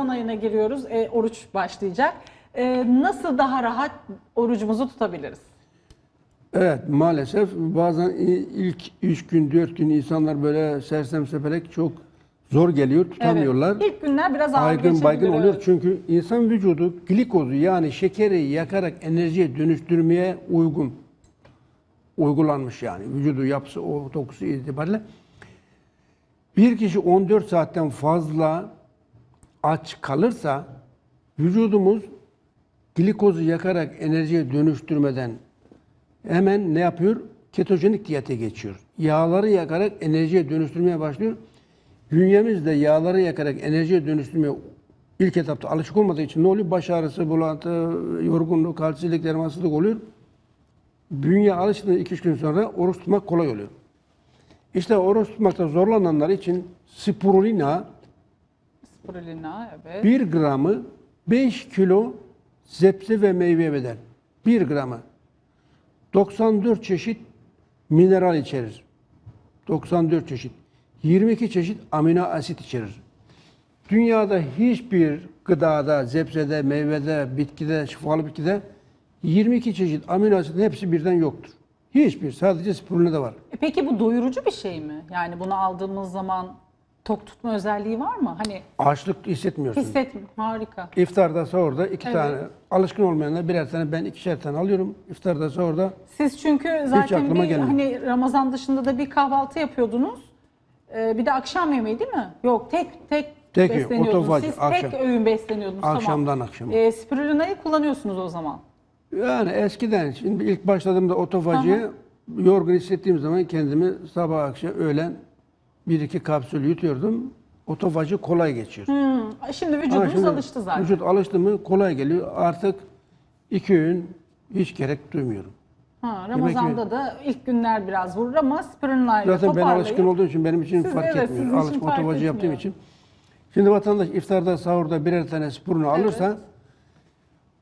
Ramazan ayına giriyoruz. E, oruç başlayacak. E, nasıl daha rahat orucumuzu tutabiliriz? Evet maalesef bazen ilk 3 gün 4 gün insanlar böyle sersem sepelek çok zor geliyor tutamıyorlar. Evet. İlk günler biraz ağır Baygın geçebilir. baygın oluyor evet. çünkü insan vücudu glikozu yani şekeri yakarak enerjiye dönüştürmeye uygun uygulanmış yani vücudu yapısı o dokusu itibariyle. Bir kişi 14 saatten fazla aç kalırsa vücudumuz glikozu yakarak enerjiye dönüştürmeden hemen ne yapıyor? Ketojenik diyete geçiyor. Yağları yakarak enerjiye dönüştürmeye başlıyor. Bünyemiz de yağları yakarak enerjiye dönüştürmeye ilk etapta alışık olmadığı için ne oluyor? Baş ağrısı, bulantı, yorgunluk, halsizlik, dermansızlık oluyor. Bünye alıştığı 2-3 gün sonra oruç tutmak kolay oluyor. İşte oruç tutmakta zorlananlar için spirulina Spirulina, evet. 1 gramı 5 kilo zepse ve meyve bedel. 1 gramı. 94 çeşit mineral içerir. 94 çeşit. 22 çeşit amino asit içerir. Dünyada hiçbir gıdada, zepsede, meyvede, bitkide, şifalı bitkide 22 çeşit amino asitin hepsi birden yoktur. Hiçbir. Sadece spirulina'da var. E peki bu doyurucu bir şey mi? Yani bunu aldığımız zaman tok tutma özelliği var mı? Hani Açlık hissetmiyorsun. hissetme. Harika. İftarda, sahurda iki Evet. tane. Alışkın olmayanlar birer tane, ben ikişer tane alıyorum. İftarda, sahurda Siz çünkü zaten aklıma bir gelmedi. hani Ramazan dışında da bir kahvaltı yapıyordunuz. Ee, bir de akşam yemeği değil mi? Yok tek tek, Tek öğün, besleniyordunuz. Siz akşam. tek öğün besleniyordunuz. Akşamdan tamam. akşama. Ee, spirulina'yı kullanıyorsunuz o zaman. Yani eskiden, şimdi ilk başladığımda otofacıya yorgun hissettiğim zaman kendimi sabah akşam öğlen bir iki kapsül yutuyordum. Otofacı kolay geçiyor. Hmm, Şimdi Ama vücudunuz şimdi alıştı zaten. Vücut alıştı mı kolay geliyor. Artık iki öğün hiç gerek duymuyorum. Ha, Ramazan'da da ilk günler biraz vurur ama spirulina'yla Zaten ben alışkın olduğum için benim için Siz- fark evet, etmiyor. sizin için Alışık fark otofacı yaptığım için. Şimdi vatandaş iftarda, sahurda birer tane spurunu alırsa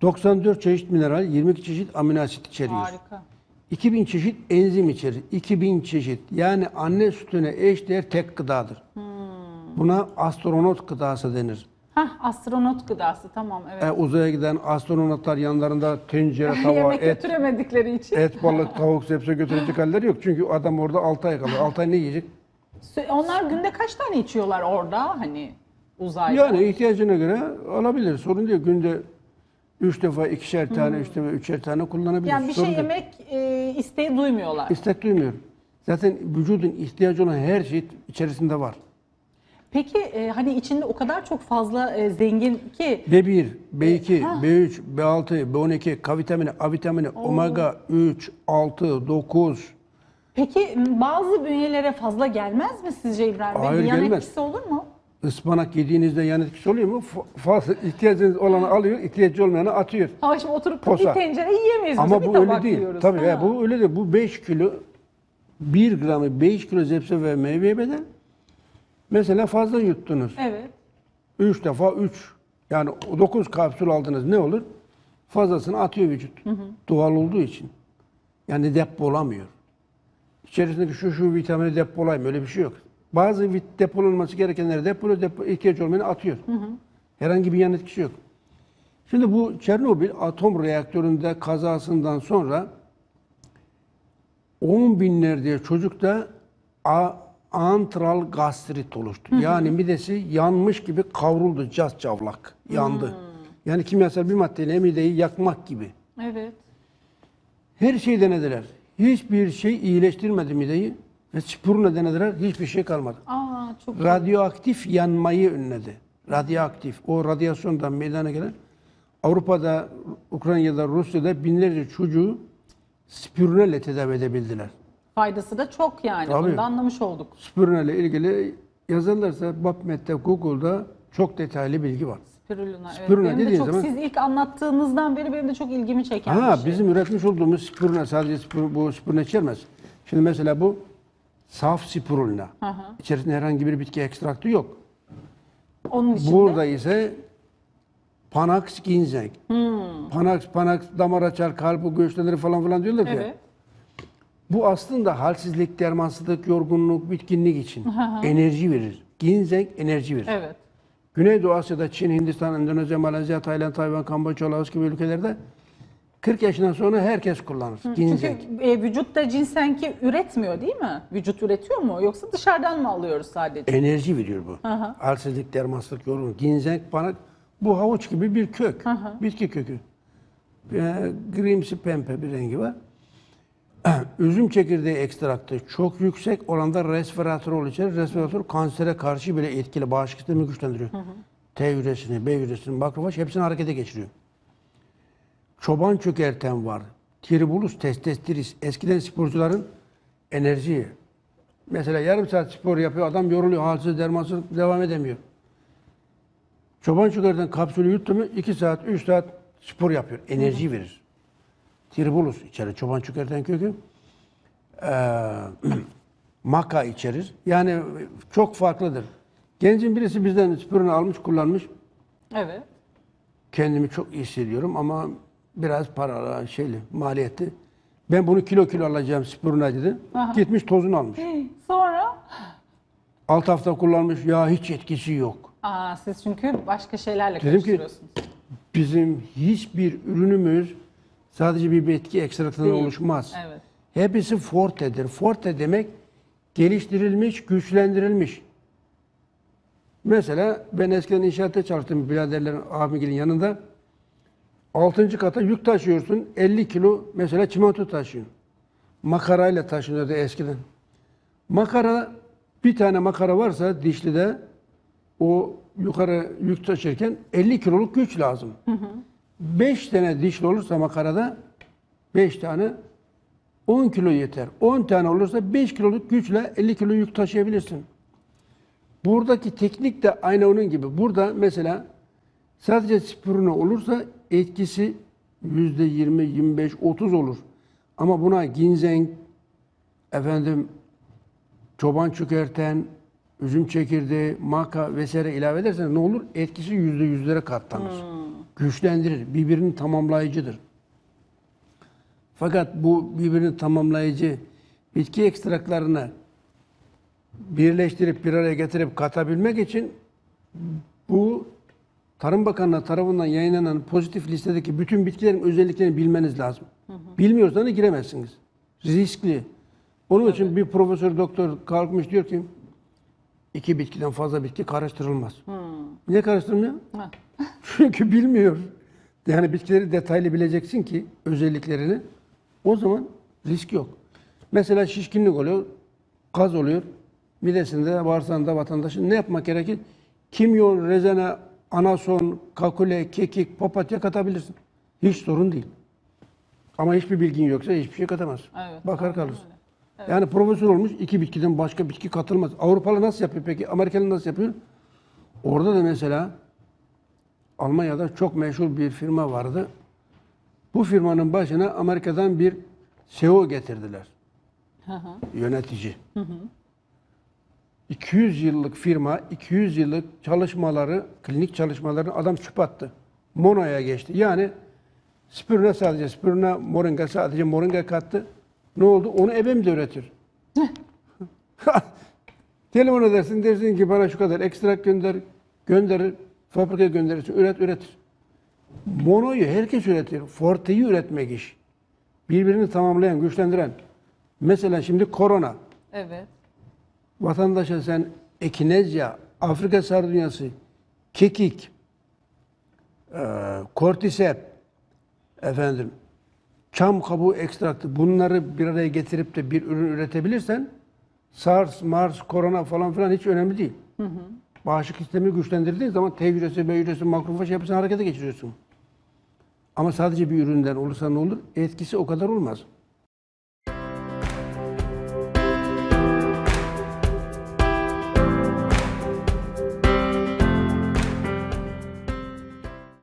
94 çeşit mineral, 22 çeşit amino asit içeriyor. harika. 2000 çeşit enzim içerir. 2000 çeşit. Yani anne sütüne eşdeğer tek gıdadır. Hmm. Buna astronot gıdası denir. Hah astronot gıdası tamam evet. E, uzaya giden astronotlar yanlarında tencere, tava, Yemek et, götüremedikleri için. et, balık, tavuk, sebze götürecek halleri yok. Çünkü adam orada 6 ay kalıyor. 6 ay ne yiyecek? Onlar günde kaç tane içiyorlar orada hani uzayda? Yani ihtiyacına göre alabilir. Sorun değil. Günde 3 defa ikişer tane, 3 defa üçer tane kullanabilir. Yani bir Sorun şey değil. yemek e, isteği duymuyorlar. İstek duymuyor. Zaten vücudun ihtiyacı olan her şey içerisinde var. Peki e, hani içinde o kadar çok fazla e, zengin ki B1, B2, Ha. B3, B6, B12, K vitamini, A vitamini, omega 3, 6, 9. peki m, bazı bünyelere fazla gelmez mi sizce İbrahim Bey? Hayır, yan gelmez. etkisi olur mu? Ispanak yediğinizde yan etkisi oluyor mu? Fa- Fazla ihtiyacınız olanı alıyor, ihtiyacı olmayanı atıyor. Ama şimdi oturup Posa. bir tencere yiyemeyiz. Ama bu öyle değil. yiyoruz. Tabii ya, bu öyle değil. Bu 5 kilo 1 gramı 5 kilo zepse ve meyveye bedel. Mesela fazla yuttunuz. Evet. 3 defa 3. Yani 9 kapsül aldınız ne olur? Fazlasını atıyor vücut. Doğal olduğu için. Yani depolamıyor. İçerisindeki şu şu vitamini depolayayım öyle bir şey yok. Bazı vit- depolanması gerekenleri depoluyor, depo, ihtiyaç olmayanı atıyor. Herhangi bir yan etkisi yok. Şimdi bu Çernobil atom reaktöründe kazasından sonra 10 binlerce çocukta a- antral gastrit oluştu. Yani midesi yanmış gibi kavruldu, cas cavlak, yandı. Yani kimyasal bir maddeyle mideyi yakmak gibi. Evet. Her şeyi denediler. Hiçbir şey iyileştirmedi mideyi. Ve spuruna denediler, hiçbir şey kalmadı. Aa çok Radyoaktif yanmayı önledi. Radyoaktif, o radyasyondan meydana gelen Avrupa'da, Ukrayna'da, Rusya'da binlerce çocuğu spirunelle tedavi edebildiler. faydası da çok yani. Tabii. Bunu da anlamış olduk. Spirunelle ilgili yazarlarsa PubMed'de, Google'da çok detaylı bilgi var. Spirulina. Evet. Spirulina Benim de çok, zaman- Siz ilk anlattığınızdan beri benim de çok ilgimi çeken Ha, bir şey. bizim üretmiş olduğumuz spirulina sadece spirulina, bu spirulina içermez. Şimdi mesela bu saf spirulina. hı. İçerisinde herhangi bir bitki ekstraktı yok. Onun için Burada ise Panax ginseng. Hmm. Panax, Panax damar açar, kalbi göğüslenir falan filan diyorlar ya. Evet. Bu aslında halsizlik, dermansızlık, yorgunluk, bitkinlik için enerji verir. Ginseng enerji verir. Evet. Güneydoğu Asya'da Çin, Hindistan, Endonezya, Malezya, Tayland, Tayvan, Kamboçya, Laos gibi ülkelerde 40 yaşından sonra herkes kullanır. Ginseng. Çünkü e, vücut da cinsenki üretmiyor değil mi? Vücut üretiyor mu? Yoksa dışarıdan mı alıyoruz sadece? Enerji veriyor bu. Hı hı. Halsizlik, dermansızlık, yorgunluk. Ginseng bana bu havuç gibi bir kök. Bitki kökü. E, grimsi pembe bir rengi var. Üzüm çekirdeği ekstraktı çok yüksek oranda resveratrol içerir. Resveratrol kansere karşı bile etkili. Bağışıklık sistemi güçlendiriyor. T hücresini, B hücresini, makrofaj hepsini harekete geçiriyor. Çoban çökerten var. Tribulus testestiris. Eskiden sporcuların enerji. Mesela yarım saat spor yapıyor, adam yoruluyor, halsiz, dermansız devam edemiyor. Çoban çökerten kapsülü yuttu mu 2 saat, 3 saat spor yapıyor. Enerji verir. Tribulus içerir. Çoban çökerten kökü. Ee, maka içerir. Yani çok farklıdır. Gencin birisi bizden sporunu almış, kullanmış. Evet. Kendimi çok iyi hissediyorum ama biraz para şeyli, maliyetli. Ben bunu kilo kilo alacağım sporuna dedi. Aha. Gitmiş tozunu almış. Sonra? 6 hafta kullanmış. Ya hiç etkisi yok. Aa, siz çünkü başka şeylerle Dedim ki-. Bizim hiçbir ürünümüz sadece bir bitki ekstraktından Değil. oluşmaz. Evet. Hepsi fortedir. Forte demek geliştirilmiş, güçlendirilmiş. Mesela ben eskiden inşaatta çalıştım biraderlerin, abimgilin yanında. Altıncı kata yük taşıyorsun, 50 kilo mesela çimento taşıyorsun. Makarayla taşınıyordu eskiden. Makara, bir tane makara varsa dişlide o yukarı yük taşırken 50 kiloluk güç lazım. 5 tane dişli olursa makarada 5 tane 10 kilo yeter. 10 tane olursa 5 kiloluk güçle 50 kilo yük taşıyabilirsin. Buradaki teknik de aynı onun gibi. Burada mesela sadece spiruna olursa etkisi yüzde 20, 25, 30 olur. Ama buna ginseng, efendim çoban çökerten, üzüm çekirdeği, maka vesaire ilave edersen ne olur? Etkisi yüzde yüzlere katlanır. Güçlendirir, birbirini tamamlayıcıdır. Fakat bu birbirini tamamlayıcı bitki ekstraklarını birleştirip bir araya getirip katabilmek için bu Tarım Bakanlığı tarafından yayınlanan pozitif listedeki bütün bitkilerin özelliklerini bilmeniz lazım. Bilmiyorsanız giremezsiniz. Riskli. Onun için bir profesör doktor kalkmış diyor ki iki bitkiden fazla bitki karıştırılmaz. Niye karıştırılmıyor? Ha. Çünkü bilmiyor. Yani bitkileri detaylı bileceksin ki özelliklerini. O zaman risk yok. Mesela şişkinlik oluyor, gaz oluyor. Midesinde, bağırsağında vatandaşın ne yapmak gerekir? Kimyon, rezene, anason, kakule, kekik, papatya katabilirsin. Hiç sorun değil. Ama hiçbir bilgin yoksa hiçbir şey katamaz. Evet, Bakar kalırsın. öyle. Yani profesör olmuş iki bitkiden başka bitki katılmaz. Avrupalı nasıl yapıyor peki? Amerikalı nasıl yapıyor? Orada da mesela Almanya'da çok meşhur bir firma vardı. Bu firmanın başına Amerika'dan bir CEO getirdiler. Hı hı. Yönetici. 200 yıllık firma, 200 yıllık çalışmaları, klinik çalışmalarını adam çöp attı. Mono'ya geçti. Yani spiruna sadece, spiruna moringa sadece moringa kattı. Ne oldu? Onu ebem de üretir. Telefon edersin dersin ki bana şu kadar ekstrak gönder, gönderir, fabrikaya gönderirsin, üret, üretir. Mono'yu herkes üretir. Forte'yi üretmek iş. Birbirini tamamlayan, güçlendiren. Mesela şimdi korona. Evet. Vatandaşa sen ekinezya, Afrika sardunyası, kekik, e, kortisep, efendim, çam kabuğu ekstraktı bunları bir araya getirip de bir ürün üretebilirsen SARS, MARS, korona falan filan hiç önemli değil. Bağışıklık sistemini güçlendirdiğin zaman T hücresi, B hücresi, makrofaj hepsini harekete geçiriyorsun. Ama sadece bir üründen olursa ne olur? Etkisi o kadar olmaz.